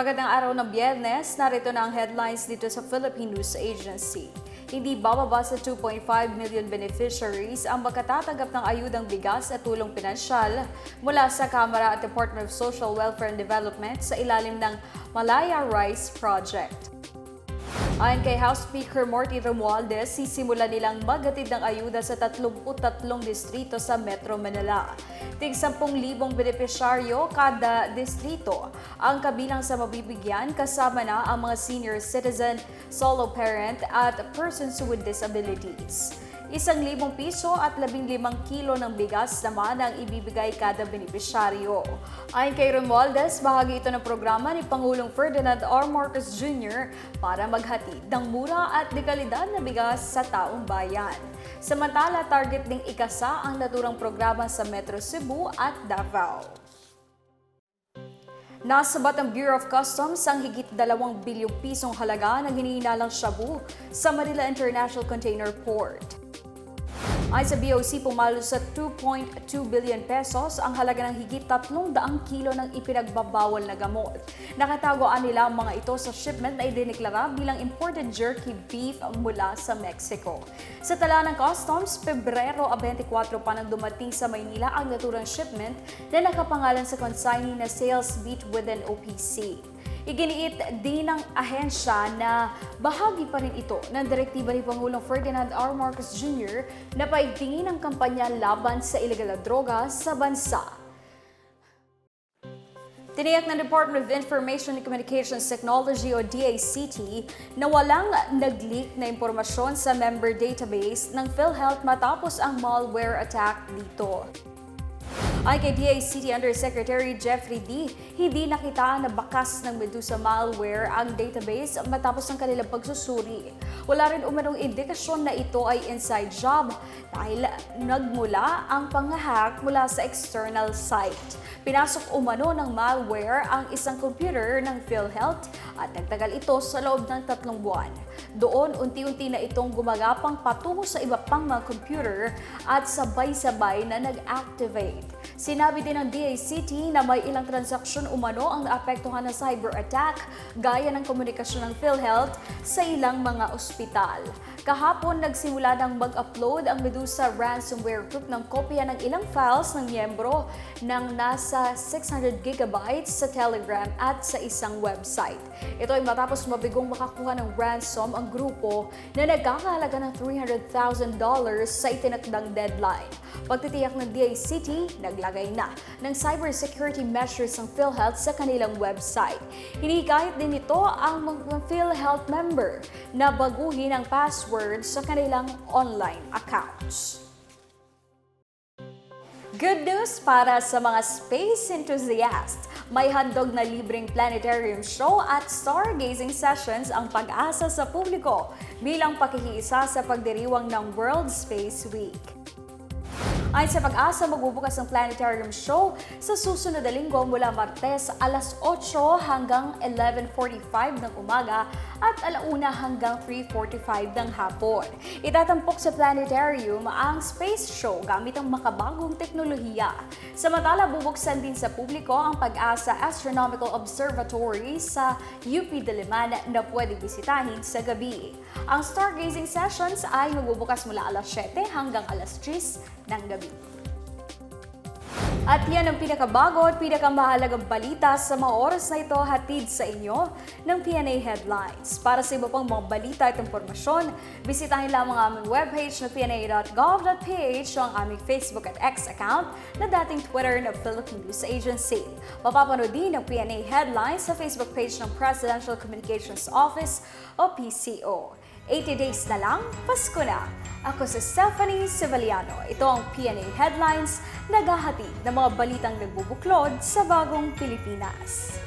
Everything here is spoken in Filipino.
Magandang araw ng biyernes, narito na ang headlines dito sa Philippine News Agency. Hindi bababa sa 2.5 million beneficiaries ang makatatanggap ng ayudang bigas at tulong pinansyal mula sa Kamara at Department of Social Welfare and Development sa ilalim ng Malaya Rice Project. Ayon kay House Speaker Morty Romualdez, sisimula nilang maghatid ng ayuda sa 33 distrito sa Metro Manila. Tig 10,000 benepisyaryo kada distrito ang kabilang sa mabibigyan kasama na ang mga senior citizen, solo parent at persons with disabilities. Isang libong piso at labing limang kilo ng bigas naman ang ibibigay kada benepisyaryo. Ayon kay Romualdez, bahagi ito ng programa ni Pangulong Ferdinand R. Marcos Jr. para maghatid ng mura at dekalidad na bigas sa taong bayan. Samantala, target ding ikasa ang naturang programa sa Metro Cebu at Davao. Nasabat ng Bureau of Customs ang higit 2 bilyong pisong halaga ng hinihinalang shabu sa Manila International Container Port. Ay sa BOC, pumalo sa 2.2 billion pesos ang halaga ng higit 300 kilo ng ipinagbabawal na gamot. Nakatagoan nila ang mga ito sa shipment na idineklara bilang imported jerky beef mula sa Mexico. Sa tala ng customs, Pebrero 24 pa nang dumating sa Maynila ang naturang shipment na nakapangalan sa consignee na sales beat within OPC. Iginiit din ng ahensya na bahagi pa rin ito ng direktiba ni Pangulong Ferdinand R. Marcos Jr. na paigtingin ang kampanya laban sa ilegal na droga sa bansa. Tiniyak ng Department of Information and Communications Technology o DACT na walang nag-leak na impormasyon sa member database ng PhilHealth matapos ang malware attack dito. Kay DACT Undersecretary Jeffrey D., hindi nakita na bakas ng Medusa malware ang database matapos ang kanilang pagsusuri. Wala rin umanong indikasyon na ito ay inside job dahil nagmula ang panghahack mula sa external site. Pinasok umano ng malware ang isang computer ng PhilHealth at nagtagal ito sa loob ng tatlong buwan. Doon, unti-unti na itong gumagapang patungo sa iba pang mga computer at sabay-sabay na nag-activate. Sinabi din ng DACT na may ilang transaksyon umano ang naapektuhan ng cyber attack gaya ng komunikasyon ng PhilHealth sa ilang mga ospital. Kahapon, nagsimula ng mag-upload ang Medusa ransomware group ng kopya ng ilang files ng miyembro ng nasa 600 gigabytes sa Telegram at sa isang website. Ito ay matapos mabigong makakuha ng ransom ang grupo na nagkakahalaga ng $300,000 sa itinakdang deadline. Pagtitiyak ng DACT, naglagay na ng cybersecurity measures ng PhilHealth sa kanilang website. Hinikayat din ito ang mga PhilHealth member na baguhin ang password sa kanilang online accounts. Good news para sa mga space enthusiasts. May handog na libreng planetarium show at stargazing sessions ang pag-asa sa publiko bilang pakikiisa sa pagdiriwang ng World Space Week. Ayon sa pag-asa, magbubukas ang planetarium show sa susunod na linggo mula Martes alas 8 hanggang 11.45 ng umaga at alauna hanggang 3.45 ng hapon. Itatampok sa planetarium ang space show gamit ang makabagong teknolohiya. Samantala, bubuksan din sa publiko ang pag-asa Astronomical Observatory sa UP Diliman na pwede bisitahin sa gabi. Ang stargazing sessions ay magbubukas mula alas 7 hanggang alas 3 ng gabi. At yan ang pinakabago at pinakamahalagang balita sa mga oras na ito hatid sa inyo ng PNA Headlines. Para sa iba pang mga balita at impormasyon, bisitahin lamang ang aming webpage na pna.gov.ph o ang aming Facebook at X account na dating Twitter na Philippine News Agency. Mapapanood din ang PNA Headlines sa Facebook page ng Presidential Communications Office o PCO. 80 days na lang, Pasko na. Ako si Stephanie Civiliano. Ito ang PNA Headlines, naghahati ng mga balitang nagbubuklod sa bagong Pilipinas.